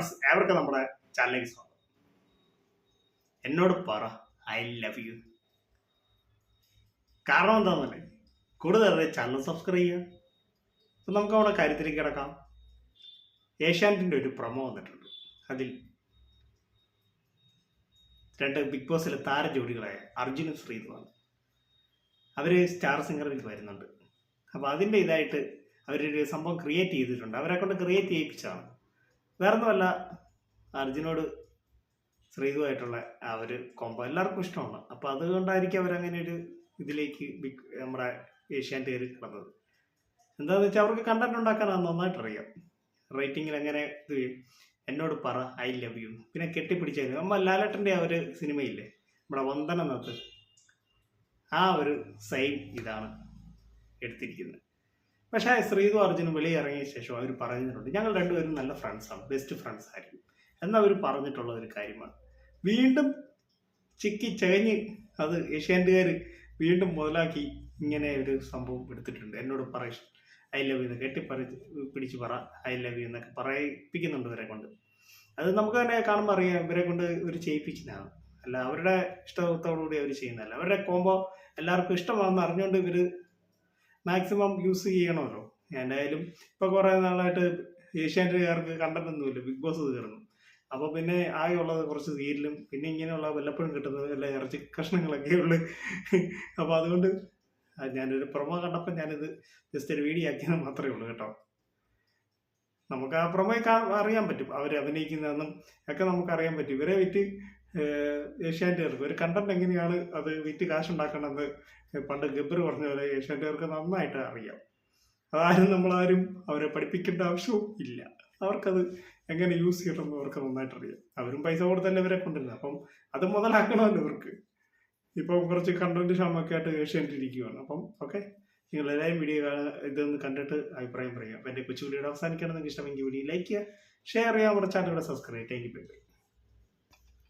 Friends ഏവർക്കും നമ്മുടെ ചാനലിലേക്ക് സ്വാഗതം. എന്നോട് പറ ഐ ലവ് യു കാരണം എന്താണെന്നല്ലേ കൂടുതൽ ചാനൽ സബ്സ്ക്രൈബ് ചെയ്യുക. അപ്പം നമുക്ക് അവിടെ കാര്യത്തിലേക്ക് കിടക്കാം. ഏഷ്യാനെറ്റിന്റെ ഒരു പ്രൊമോ വന്നിട്ടുണ്ട്. അതിൽ രണ്ട് ബിഗ് ബോസിലെ താര ജോഡികളായ അർജുനും ശ്രീതുമാണ് അവർ സ്റ്റാർ സിംഗറിൽ വരുന്നുണ്ട്. അപ്പോൾ അതിന്റെ ഇതായിട്ട് അവരൊരു സംഭവം ക്രിയേറ്റ് ചെയ്തിട്ടുണ്ട്. അവരെ കൊണ്ട് ക്രിയേറ്റ് ചെയ്യിപ്പിച്ചതാണ്. വേറെ ഒന്നുമല്ല അർജുനോട് ശ്രീതുമായിട്ടുള്ള ആ ഒരു കോമ്പോ എല്ലാവർക്കും ഇഷ്ടമാണ്. അപ്പോൾ അതുകൊണ്ടായിരിക്കും അവരങ്ങനെ ഒരു ഇതിലേക്ക് ബിഗ് നമ്മുടെ ഏഷ്യാന്റെ കയറി കിടന്നത്. എന്താണെന്ന് വെച്ചാൽ അവർക്ക് കണ്ടന്റ് ഉണ്ടാക്കാൻ നന്നായിട്ട് അറിയാം റേറ്റിങ്ങിൽ എങ്ങനെ ഇത് എന്നോട് പറ ഐ ലവ് യു പിന്നെ കെട്ടിപ്പിടിച്ചത് നമ്മൾ ലാലേട്ടന്റെ ആ ഒരു സിനിമയില്ലേ നമ്മുടെ വന്ദനനത്ത് ആ ഒരു സെയിം ഇതാണ് എടുത്തിരിക്കുന്നത്. പക്ഷേ ശ്രീതു അർജുനും വെളിയിൽ ഇറങ്ങിയ ശേഷം അവർ പറഞ്ഞിട്ടുണ്ട് ഞങ്ങൾ രണ്ടുപേരും നല്ല ഫ്രണ്ട്സാണ് ബെസ്റ്റ് ഫ്രണ്ട്സ് ആയിരിക്കും. എന്നവർ പറഞ്ഞിട്ടുള്ള ഒരു കാര്യമാണ്. വീണ്ടും ചിക്കി ചകഞ്ഞ് അത് ഏഷ്യാന്റുകാർ വീണ്ടും മുതലാക്കി ഇങ്ങനെ ഒരു സംഭവം എടുത്തിട്ടുണ്ട്. എന്നോട് പറയും ഐ ലവ് യു എന്ന് കെട്ടിപ്പറി പിടിച്ച് പറ ഐ ലവ് യു എന്നൊക്കെ പറയിപ്പിക്കുന്നുണ്ട് ഇവരെ കൊണ്ട്. അത് നമുക്ക് തന്നെ കാണുമ്പോൾ അറിയാം ഇവരെ കൊണ്ട് ഇവർ ചെയ്യിപ്പിക്കുന്നതാണ്. അല്ല അവരുടെ ഇഷ്ടത്തോടുകൂടി അവർ ചെയ്യുന്നതല്ല. അവരുടെ കോമ്പോ എല്ലാവർക്കും ഇഷ്ടമാണെന്ന് അറിഞ്ഞുകൊണ്ട് ഇവർ മാക്സിമം യൂസ് ചെയ്യണമല്ലോ. എന്തായാലും ഇപ്പോൾ കുറേ നാളായിട്ട് ഏഷ്യാനെറ്റുകാർക്ക് കണ്ടതൊന്നുമില്ല ബിഗ് ബോസ് തീർന്നു അപ്പോൾ പിന്നെ ആകെ ഉള്ളത് കുറച്ച് സീരിയലും പിന്നെ ഇങ്ങനെയുള്ള വല്ലപ്പോഴും കിട്ടുന്നത് വല്ല ഇറച്ചി കഷ്ണങ്ങളൊക്കെ ഉള്ളു. അപ്പോൾ അതുകൊണ്ട് ഞാനൊരു പ്രൊമോ കണ്ടപ്പോൾ ഞാനിത് ജസ്റ്റ് ഒരു വീഡിയോ ആക്കിയത് മാത്രമേ ഉള്ളൂ കേട്ടോ. നമുക്ക് ആ പ്രൊമോ അറിയാൻ പറ്റും. അവർ അഭിനയിക്കുന്നതെന്നും ഒക്കെ നമുക്ക് അറിയാൻ പറ്റും. ഇവരെ വിറ്റ് ഏഷ്യാനെറ്റുകാർക്ക് ഒരു കണ്ടന്റ് എങ്ങനെയാണ് അത് വിറ്റ് കാശുണ്ടാക്കണമെന്ന് പണ്ട് ഗബ്ബർ പറഞ്ഞ പോലെ ഏഷ്യാനെറ്റുകാർക്ക് നന്നായിട്ട് അറിയാം. അതാരും നമ്മളാരും അവരെ പഠിപ്പിക്കേണ്ട ആവശ്യവും ഇല്ല. അവർക്കത് എങ്ങനെ യൂസ് ചെയ്യണമെന്ന് അവർക്ക് നന്നായിട്ട് അറിയാം. അവരും പൈസ കൊടുത്തല്ലേ ഇവരെ കൊണ്ടുവരുന്നത്. അപ്പം അത് മുതലാക്കണമല്ലോ ഇവർക്ക്. ഇപ്പം കുറച്ച് കണ്ടന്റ് ക്ഷമൊക്കെ ആയിട്ട് ഏഷ്യാനെറ്റ് ഇരിക്കുകയാണ് അപ്പം ഓക്കെ. നിങ്ങൾ എല്ലാവരും വീഡിയോ ഇതൊന്ന് കണ്ടിട്ട് അഭിപ്രായം പറയാം എന്റെ കൊച്ചു വീഡിയോ അവസാനിക്കണം നിങ്ങൾക്ക് ഇഷ്ടമെങ്കിൽ വീഡിയോ ലൈക്ക് ചെയ്യുക ഷെയർ ചെയ്യുക നമ്മുടെ ചാനലിലൂടെ സബ്സ്ക്രൈബ് താങ്ക് യു